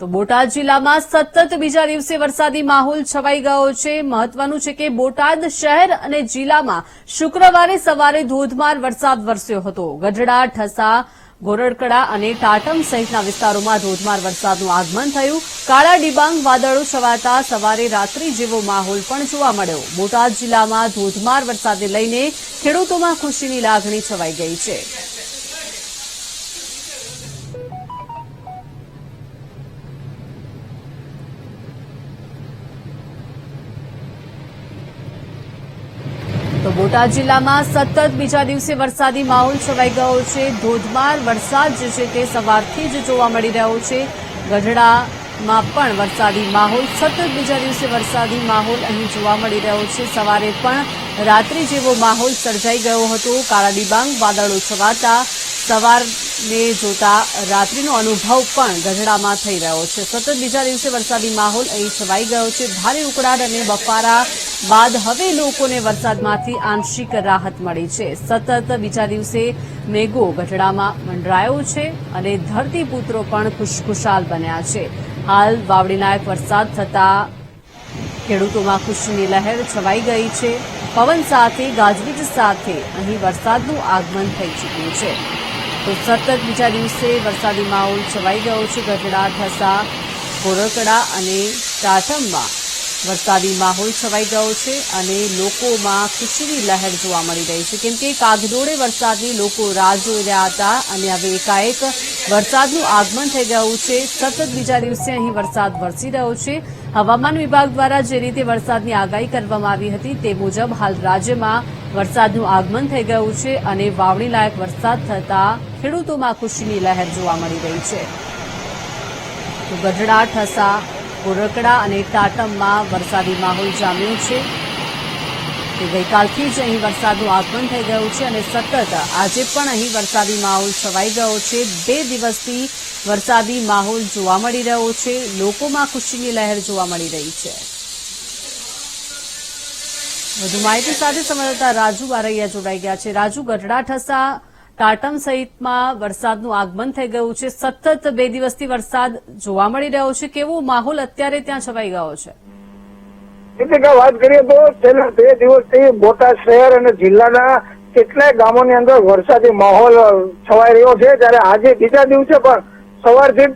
તો બોટાદ જિલ્લામાં સતત બીજા દિવસે વરસાદી માહોલ છવાઈ ગયો છે. મહત્વનું છે કે બોટાદ શહેર અને જિલ્લામાં શુક્રવારે સવારે ધોધમાર વરસાદ વરસ્યો હતો. ગઢડા, ઠસા, ગોરડકડા અને ટાટમ સહિતના વિસ્તારોમાં ધોધમાર વરસાદનું આગમન થયું. કાળા ડિબાંગ વાદળો છવાતા સવારે રાત્રિ જેવો માહોલ પણ જોવા મળ્યો. બોટાદ જિલ્લામાં ધોધમાર વરસાદને લઈને ખેડૂતોમાં ખુશીની લાગણી છવાઈ ગઈ છે. તો બોટાદ જિલ્લામાં સતત બીજા દિવસે વરસાદી માહોલ છવાઈ ગયો છે. ધોધમાર વરસાદ જે છે તે સવારથી જ જોવા મળી રહ્યો છે. ગઢડામાં પણ વરસાદી માહોલ, સતત બીજા દિવસે વરસાદી માહોલ અહીં જોવા મળી રહ્યો છે. સવારે પણ રાત્રિ જેવો માહોલ સર્જાઈ ગયો હતો. કાળા ડિબાંગ વાદળો છવાતા સવારને જોતા રાત્રિનો અનુભવ પણ ગઢડામાં થઈ રહ્યો છે. સતત બીજા દિવસે વરસાદી માહોલ અહીં છવાઈ ગયો છે. ભારે ઉકળાટ અને બફારા બાદ હવે લોકોને વરસાદમાંથી આંશિક રાહત મળી છે. સતત બીજા દિવસે મેઘો ગઢડામાં મંડરાયો છે અને ધરતીપુત્રો પણ ખુશખુશાલ બન્યા છે. હાલ વાવડીલાયક વરસાદ થતા ખેડૂતોમાં ખુશીની લહેર છવાઈ ગઈ છે. પવન સાથે, ગાજવીજ સાથે અહીં વરસાદનું આગમન થઈ ચૂક્યું છે. તો સતત બીજા દિવસે વરસાદી માહોલ છવાઈ ગયો છે. ગઢડા ઠસા કોરકડા અને ટાટમમાં વરસાદી માહોલ છવાઈ ગયો છે અને લોકોમાં ખુશીની લહેર જોવા મળી રહી છે. કેમ કે કાગડોળે વરસાદની લોકો રાહ જોઈ રહ્યા હતા અને હવે એકાએક વરસાદનું આગમન થઈ ગયું છે. સતત બીજા દિવસે અહીં વરસાદ વરસી રહ્યો છે. હવામાન વિભાગ દ્વારા જે રીતે વરસાદની આગાહી કરવામાં આવી હતી તે મુજબ હાલ રાજ્યમાં વરસાદનું આગમન થઈ ગયું છે અને વાવણી લાયક વરસાદ થતાં ખેડૂતોમાં ખુશીની લહેર જોવા મળી રહી છે. ગઢડા, ઠસા ગોરકડા અને ટાટમમાં વરસાદી માહોલ જામ્યો છે. તે ગઈકાલથી જ અહીં વરસાદનું આગમન થઈ ગયું છે અને સતત આજે પણ અહીં વરસાદી માહોલ છવાઈ ગયો છે. બે દિવસથી વરસાદી માહોલ જોવા મળી રહ્યો છે. લોકોમાં ખુશીની લહેર જોવા મળી રહી છે. વધુ માહિતી સાથે સંવાદદાતા રાજુ બારૈયા જોડાઈ ગયા છે. રાજુ, ગઢડા, ઠસા, ટાટમ સહિતમાં વરસાદનું આગમન થઈ ગયું છે. સતત બે દિવસથી વરસાદ જોવા મળી રહ્યો છે. કેવો માહોલ અત્યારે ત્યાં છવાઈ ગયો છે? દીપિકા વાત કરીએ તો છેલ્લા બે દિવસથી બોટાદ શહેર અને જિલ્લાના કેટલાય ગામોની અંદર વરસાદી માહોલ છવાઈ રહ્યો છે. ત્યારે આજે બીજા દિવસે પણ સવારથી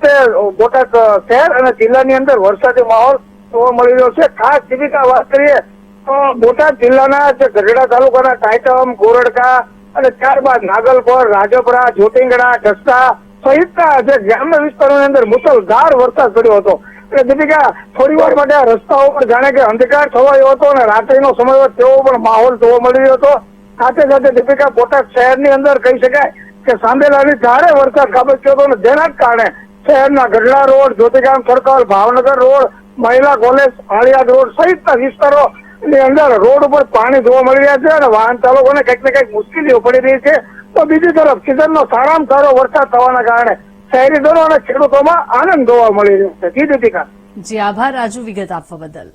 બોટાદ શહેર અને જિલ્લાની અંદર વરસાદી માહોલ જોવા મળી રહ્યો છે. ખાસ જીવિકા વાત કરીએ તો બોટાદ જિલ્લાના જે ગઢડા તાલુકાના ટાઇટમ ગોરડકા અને ત્યારબાદ નાગલપર, રાજપરા જોટીંગડા ઢસા સહિતના જે ગ્રામ્ય વિસ્તારોની અંદર મુસલધાર વરસાદ પડ્યો હતો. દીપિકા થોડી વાર માટે રસ્તાઓ પર જાણે કે અંધકાર છવાયો હતો અને રાત્રિનો સમય તેવો પણ માહોલ જોવા મળી રહ્યો હતો. સાથે સાથે દીપિકા બોટાદ શહેરની અંદર કહી શકાય કે સાંભેલાની ધારે વરસાદ ખાબક્યો હતો અને જેના કારણે શહેરના Gadhada road Jyotigam circle Bhavnagar road મહિલા કોલેજ આળિયાદ રોડ સહિતના વિસ્તારો ની અંદર રોડ ઉપર પાણી જોવા મળી રહ્યા છે અને વાહન ચાલકોને કંઈક ને કંઈક મુશ્કેલીઓ પડી રહી છે. તો બીજી તરફ સિઝનનો સારામાં સારો વરસાદ થવાના કારણે શહેરીજનો અને ખેડૂતોમાં આનંદ જોવા મળી રહ્યો છે. જી દીપિકા. જી, આભાર. રાજુ વિગત આપવા બદલ.